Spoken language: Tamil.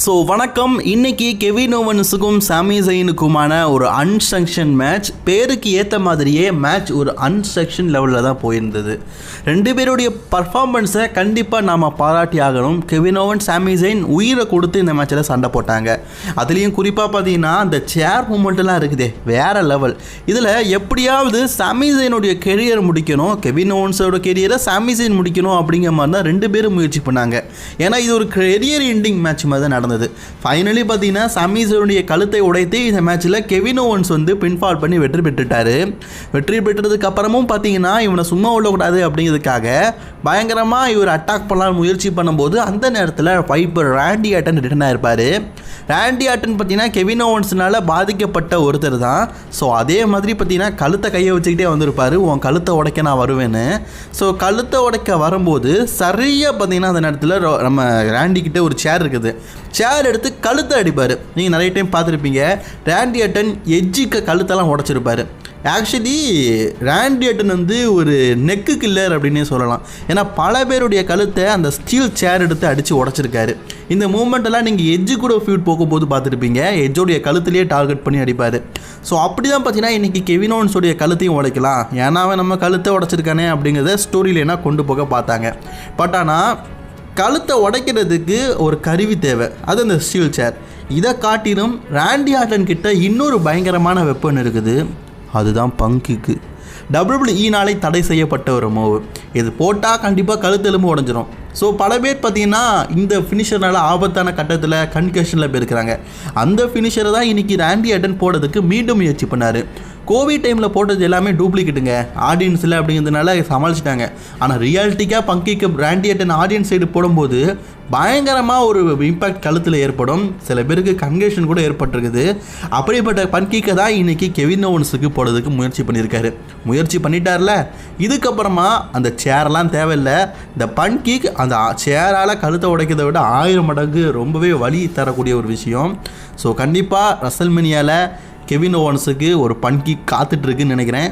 ஸோ வணக்கம். இன்னைக்கு கெவின் ஓவன்ஸுக்கும் சாமி ஜெயினுக்குமான ஒரு அன்சங்ஷன் மேட்ச் பேருக்கு ஏற்ற மாதிரியே மேட்ச் ஒரு அன்சங்ஷன் லெவலில் தான் போயிருந்தது. ரெண்டு பேருடைய பர்ஃபார்மன்ஸை கண்டிப்பாக நாம் பாராட்டி ஆகணும். கெவின் ஓவன் சாமி ஜெயின் உயிரை கொடுத்து இந்த மேட்ச்சில் சண்டை போட்டாங்க. அதுலேயும் குறிப்பாக பார்த்தீங்கன்னா அந்த சேர் மூமெண்ட்லாம் இருக்குதே வேறு லெவல் இதில் எப்படியாவது சாமி ஜெயினுடைய கெரியர் முடிக்கணும். கெவின் ஓவன்ஸோட கெரியரை சாமி ஜெயின் முடிக்கணும் அப்படிங்கிற மாதிரி தான் ரெண்டு பேரும் முயற்சி பண்ணாங்க. ஏன்னா இது ஒரு கெரியர் எண்டிங் மேட்ச் மாதிரி தான் நடந்தது. ஃபைனலி பார்த்தீங்கன்னா சமீஸனுடைய கழுத்தை உடைத்து இந்த மேட்ச்சில் கெவின் ஓவன்ஸ் வந்து பின்ஃபால் பண்ணி வெற்றி பெற்றுட்டாரு. வெற்றி பெற்றதுக்கு அப்புறமும் பார்த்தீங்கன்னா இவனை சும்மா விடக்கூடாது அப்படிங்கிறதுக்காக பயங்கரமாக இவர் அட்டாக் பண்ணலாம் முயற்சி பண்ணும்போது அந்த நேரத்தில் வைப்பர் ரேண்டி ஆட்டன் ரிட்டன் ஆயிருப்பார். ரேண்டி ஆட்டன் பார்த்தீங்கன்னா கெவின் ஓவன்ஸ்னால பாதிக்கப்பட்ட ஒருத்தர் தான். ஸோ அதே மாதிரி பார்த்தீங்கன்னா கழுத்தை கையை வச்சுக்கிட்டே வந்திருப்பார். உன் கழுத்தை உடைக்க நான் வருவேன்னு. ஸோ கழுத்தை உடைக்க வரும்போது சரியாக பார்த்தீங்கன்னா அந்த நேரத்தில் நம்ம ரேண்டி ஒரு சேர் இருக்குது. சேர் எடுத்து கழுத்தை அடிப்பார். நீங்கள் நிறைய டைம் பார்த்துருப்பீங்க. ரேண்டி அட்டன் எஜ்ஜிக்க கழுத்தெல்லாம் உடச்சிருப்பார். ஆக்சுவலி ரேண்டியட்டன் வந்து ஒரு நெக்கு கில்லர் அப்படின்னே சொல்லலாம். ஏன்னா பல பேருடைய கழுத்தை அந்த ஸ்டீல் சேர் எடுத்து அடித்து உடச்சிருக்காரு. இந்த மூமெண்ட்டெல்லாம் நீங்கள் எஜ்ஜு கூட ஃபியூட் போகும்போது பார்த்துருப்பீங்க. எஜ்ஜோடைய கழுத்துலேயே டார்கெட் பண்ணி அடிப்பார். ஸோ அப்படி தான் பார்த்தீங்கன்னா இன்றைக்கி கெவினோன்ஸோடைய கழுத்தையும் உடைக்கலாம். ஏன்னா அவன் நம்ம கழுத்தை உடச்சிருக்கானே அப்படிங்கிறத ஸ்டோரியில் என்ன கொண்டு போக பார்த்தாங்க. பட் ஆனால் கழுத்தை உடைக்கிறதுக்கு ஒரு கருவி தேவை. அது அந்த ஸ்டீல் சேர் இதை காட்டிலும் ராண்டி ஆட்டன் கிட்ட இன்னொரு பயங்கரமான வெப்பன் இருக்குது. அதுதான் பங்குக்கு. டபிள்யூஇனாலே தடை செய்யப்பட்ட ஒரு மூவ் இது போட்டால் கண்டிப்பாக கழுத்தெலும்பு உடஞ்சிரும். ஸோ பல பேர் பார்த்தீங்கன்னா இந்த ஃபினிஷர்னால ஆபத்தான கட்டத்தில் கன்கஷனில் போயிருக்கிறாங்க. அந்த ஃபினிஷரை தான் இன்றைக்கி ராண்டி அட்டன் போடுறதுக்கு மீண்டும் முயற்சி பண்ணார். கோவிட் டைமில் போட்டது எல்லாமே டூப்ளிகேட்டுங்க ஆடியன்ஸ் இல்லை அப்படிங்கிறதுனால சமாளிச்சிட்டாங்க. ஆனால் ரியாலிட்டிக்காக பங்கிக்கு பிராண்டியட்டன் ஆடியன்ஸ் சைடு போடும்போது பயங்கரமாக ஒரு இம்பாக்ட் கழுத்தில் ஏற்படும். சில பேருக்கு கன்கேஷன் கூட ஏற்பட்டிருக்குது. அப்படிப்பட்ட பன்கீக்கை தான் இன்றைக்கி கெவின் ஓவன்ஸுக்கு போடுறதுக்கு முயற்சி பண்ணியிருக்காரு. முயற்சி பண்ணிட்டார்ல. இதுக்கப்புறமா அந்த சேரெல்லாம் தேவையில்லை. இந்த பன்கீக் அந்த சேரால் கழுத்தை உடைக்கிறத விட ஆயிரம் மடங்கு ரொம்பவே வலி தரக்கூடிய ஒரு விஷயம். ஸோ கண்டிப்பாக ரசல்மெனியாவில் கெவின் ஓவன்ஸுக்கு ஒரு பன்கி காத்துட்ருக்குன்னு நினைக்கிறேன்.